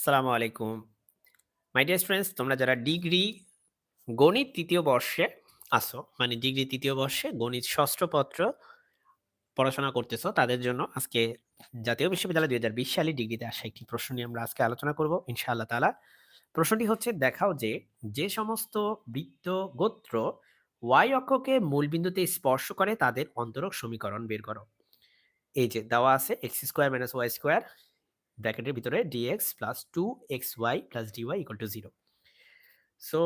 আসসালামু আলাইকুম। My dear students তোমরা যারা ডিগ্রি গণিত তৃতীয় বর্ষে আসো মানে ডিগ্রি তৃতীয় বর্ষে গণিত ষষ্ঠ পত্র পড়াশোনা করতেছো, তাদের জন্য আজকে জাতীয় বিশ্ববিদ্যালয় ২০২০ সালে ডিগ্রিতে আসা একটি প্রশ্ন নিয়ে আমরা আজকে আলোচনা করব ইনশাআল্লাহ তাআলা। প্রশ্নটি হচ্ছে দেখাও যে, যে সমস্ত বৃত্ত গোত্র y অক্ষকে মূলবিন্দুতে স্পর্শ করে তাদের অন্তরক সমীকরণ বের করো। এই যে দেওয়া আছে x² - y² ব্র্যাকেটের ভিতরে dx plus 2xy plus dy equal to zero so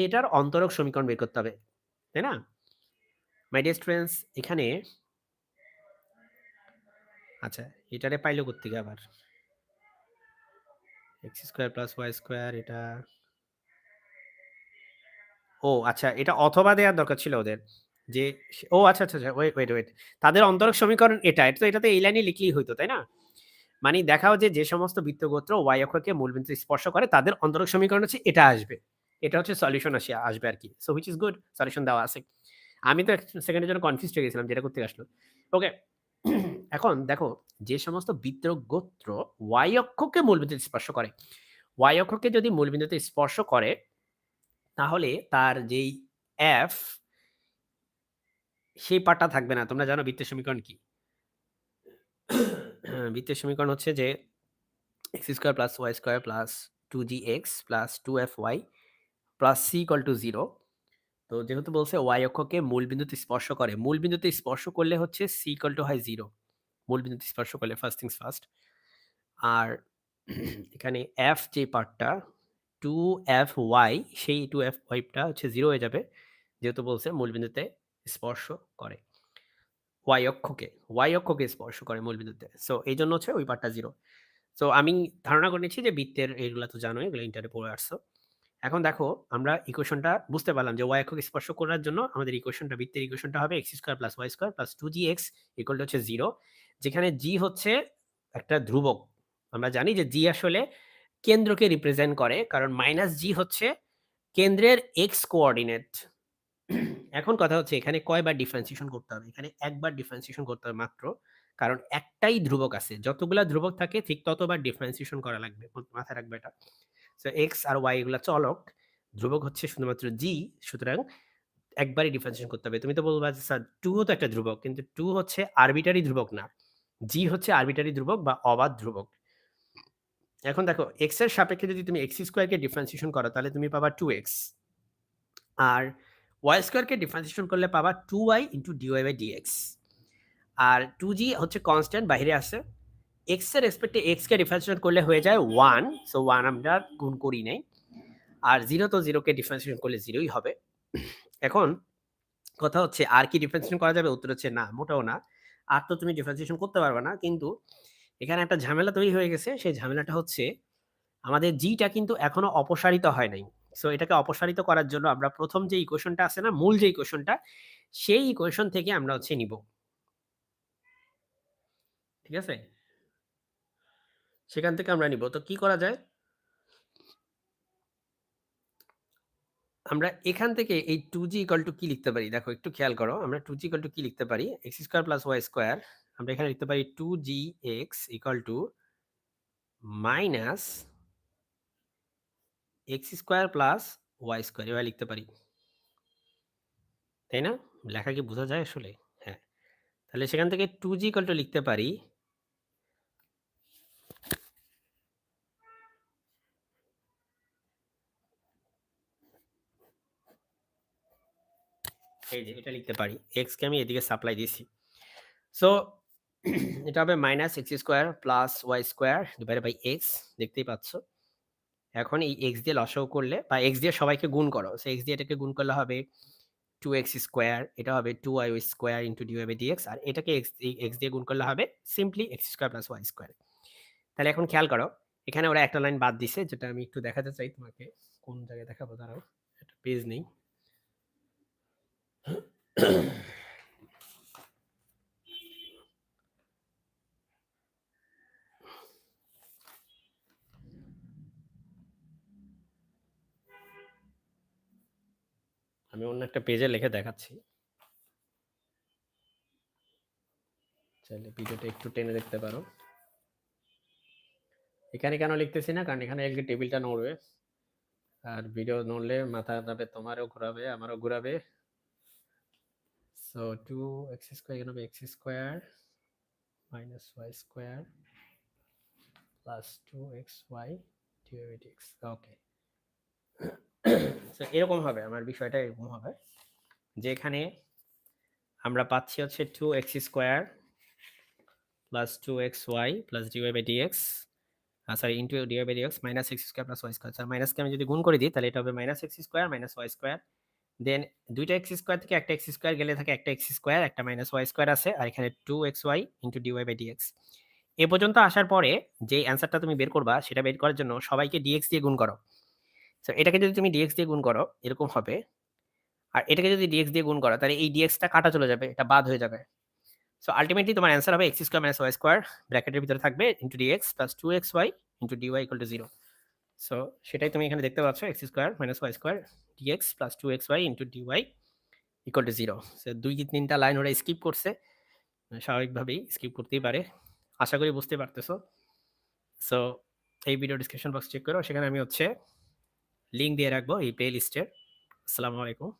এটার অন্তরক সমীকরণ বের করতে হবে, তাই না? মাই ডিয়ার স্টুডেন্টস এখানে আচ্ছা এটারে পাইলো কোথেকে আবার? X square plus y square এটা ও আচ্ছা এটা অথবা দেওয়ার দরকার ছিল ওদের, যে ও আচ্ছা আচ্ছা আচ্ছা ওয়েট ওয়েট ওয়েট তাদের অন্তরক সমীকরণ এটা এটা তো এটাতে এই লাইনে লিখলেই হইতো, তাই না? মানে দেখাও যে যে সমস্ত বৃত্তগোত্র ওয়াই অক্ষকে মূলবিন্দু স্পর্শ করে, তাদের অন্তরক সমীকরণ হচ্ছে এটা আসবে। এটা হচ্ছে সলিউশন আসে, আসবে আর কি। So which is good solution দেওয়া আছে। আমি তো সেকেন্ডের জন্য কনফিউজ হয়ে গেছিলাম যেটা করতে আসলো। ওকে এখন দেখো, যে সমস্ত বৃত্তগোত্র ওয়াই অক্ষকে মূলবিন্দুতে স্পর্শ করে, ওয়াই অক্ষকে যদি মূলবিন্দুতে স্পর্শ করে, তাহলে তার যেই এফ সেই পার্টটা থাকবে না। তোমরা জানো বৃত্তের সমীকরণ কি? বৃত্তের সমীকরণ হচ্ছে যে x square plus y square plus two g x plus two f y plus c equal to zero তো যেহেতু বলছে ওয়াই অক্ষকে মূল বিন্দুতে স্পর্শ করে, মূল বিন্দুতে স্পর্শ করলে হচ্ছে সি ইকল টু হয় জিরো মূল বিন্দুতে স্পর্শ করলে ফার্স্ট থিংস ফার্স্ট আর এখানে এফ যে পার্টটা টু এফ ওয়াই সেই টু এফ ওয়াইটা হচ্ছে জিরো হয়ে যাবে, যেহেতু বলছে মূল বিন্দুতে স্পর্শ করে। ওয়াই অক্ষকে ওয়াই অক্ষকে স্পর্শ করে মূলবিন্দুতে সো এই জন্য হচ্ছে ওই পার্টটা জিরো সো আমি ধারণা করে নিচ্ছি যে বৃত্তের এইগুলো তো জানোই, এগুলো ইন্টারে পড়ে আসছো। এখন দেখো, আমরা ইকুয়েশনটা বুঝতে পারলাম যে ওয়াই অক্ষকে স্পর্শ করার জন্য আমাদের ইকুয়েশনটা বৃত্তের ইকুয়েশনটা হবে x square plus y square plus two g x equal হচ্ছে জিরো যেখানে জি হচ্ছে একটা ধ্রুবক। আমরা জানি যে জি আসলে কেন্দ্রকে রিপ্রেজেন্ট করে, কারণ মাইনাস জি হচ্ছে কেন্দ্রের এক্স কোঅর্ডিনেট এখন কথা হচ্ছে এখানে কয়বার ডিফারেন্সিয়েশন করতে হবে, এখানে একবার ডিফারেন্সিয়েশন করতে হবে মাত্র। কারণ একটাই ধ্রুবক আছে, যতগুলা ধ্রুবক থাকে ঠিক ততবার ডিফারেন্সিয়েশন করা লাগবে মাথায় রাখবে এটা। সো এক্স আর ওয়াই এগুলো চলক ধ্রুবক হচ্ছে শুধুমাত্র জি সুতরাং একবারই ডিফারেন্সিয়েশন করতে হবে। তুমি তো বলবা যে, স্যার টু তো একটা ধ্রুবক, কিন্তু টু হচ্ছে আরবিটারি ধ্রুবক না জি হচ্ছে আরবিটারি ধ্রুবক বা অবাধ ধ্রুবক। এখন দেখো এক্সের সাপেক্ষে যদি তুমি এক্স স্কোয়ারকে ডিফারেন্সিয়েশন করো, তাহলে তুমি পাবা টু এক্স আর ওয়াই স্কোয়ারকে ডিফারেন্সিয়েশন করলে পাবা two y into dy by dx R two g হচ্ছে কনস্ট্যান্ট বাইরে আসে এক্সের রেসপেক্টে এক্সকে ডিফারেন্সিয়েশন করলে হয়ে যায় ওয়ান সো ওয়ান আমরা গুণ করি নাই। আর জিরো তো জিরোকে ডিফারেন্সিয়েশন করলে জিরোই হবে। এখন কথা হচ্ছে, আর কি ডিফারেন্সিয়েশন করা যাবে? উত্তর হচ্ছে না, মোটেও না। আর তো তুমি ডিফারেন্সিয়েশন করতে পারবে না, কিন্তু এখানে একটা ঝামেলা তৈরি হয়ে গেছে। সেই ঝামেলাটা হচ্ছে, আমাদের জিটা কিন্তু এখনও অপসারিত হয় নাই। সো এটাকে অপসারিত করার জন্য আমরা প্রথম যে ইকুয়েশনটা আছে না, মূল যে ইকুয়েশনটা সেই ইকুয়েশন থেকে আমরা হচ্ছে নিব। ঠিক আছে? সেখান থেকে আমরা নিব। তো কি করা যায়? আমরা এখান থেকে এই টু জি ইকাল টু কি লিখতে পারি? দেখো, একটু খেয়াল করো। আমরা টু জি ইকাল টু কি লিখতে পারি? X square plus y square আমরা এখানে লিখতে পারি two g x equal to minus x square plus y square এভাবে লিখতে পারি। তাই না? লেখা কি বোঝা যায় আসলে? হ্যাঁ। তাহলে সেখান থেকে টু জি ইকাল টু লিখতে পারি। এই যে, এটা লিখতে পারি। এক্সকে আমি এদিকে সাপ্লাই দিছি সো এটা হবে minus x square plus y square divided by x দেখতেই পাচ্ছ। এখন এই এক্স দিয়ে লসাও করলে বা এক্স দিয়ে সবাইকে গুণ করো সো এক্স দিয়ে এটাকে গুণ করলে হবে টু এক্স স্কোয়ার এটা হবে two y square into d y by dx আর এটাকে এক্স এক্স দিয়ে গুণ করলে হবে simply x square plus y square তাহলে এখন খেয়াল করো, এখানে ওরা একটা লাইন বাদ দিছে, যেটা আমি একটু দেখাতে চাই তোমাকে, কোন জায়গায় দেখাবো, দাঁড়াও, একটা পেজ নেই। আমি অন্য একটা পেজে লিখে দেখাচ্ছি চাইলে ভিডিওটা একটু টেনে দেখতে পারো এখানে কেন লিখতেছি না? কারণ এখানে লিখলে টেবিলটা নড়বে। আর ভিডিও নড়লে মাথা যাবে তোমারও ঘোরাবে, আমারও ঘোরাবে। সো 2x স্কয়ার এখানে x square minus y square plus 2xy divide dx okay. এরকম হবে, আমার বিষয়টা এরকম হবে। যে এখানে আমরা পাচ্ছি হচ্ছে 2x square plus two x y plus dy by uh sorry into dy by dx minus x square plus y square. আচ্ছা মাইনাসকে আমি যদি গুণ করে দিই, তাহলে এটা হবে minus x square minus y square then ২ টা স্কোয়ার থেকে একটা x স্কোয়ার গেলে থাকে একটা x স্কোয়ার একটা মাইনাস y স্কোয়ার আছে। আর এখানে 2xy into dy by dx। এ পর্যন্ত আসার পরে যে অ্যান্সারটা তুমি বের করবা, সেটা বের করার জন্য সবাইকে dx দিয়ে গুণ করো। সো এটাকে যদি তুমি dx দিয়ে গুণ করো, এরকম হবে। আর এটাকে যদি ডিএক্স দিয়ে গুণ করো, তাহলে এই ডিএক্সটা কাটা চলে যাবে। এটা বাদ হয়ে যাবে। সো আল্টিমেটলি তোমার অ্যান্সার হবে x square minus y square ব্র্যাকেটের ভিতরে থাকবে into dx plus 2xy into dy equal to zero so সেটাই তুমি এখানে দেখতে পাচ্ছ x square minus y square dx plus 2xy into dy equal to 0। So ২ কি ৩ টা লাইন ওরা স্কিপ করছে। স্বাভাবিকভাবেই স্কিপ করতেই পারে। আশা করি বুঝতে পারতেছো। সো এই ভিডিও ডেসক্রিপশন বক্স চেক করো। সেখানে আমি হচ্ছে লিংক দিয়ে রাখব এই প্লে লিস্টের। আসসালামু আলাইকুম।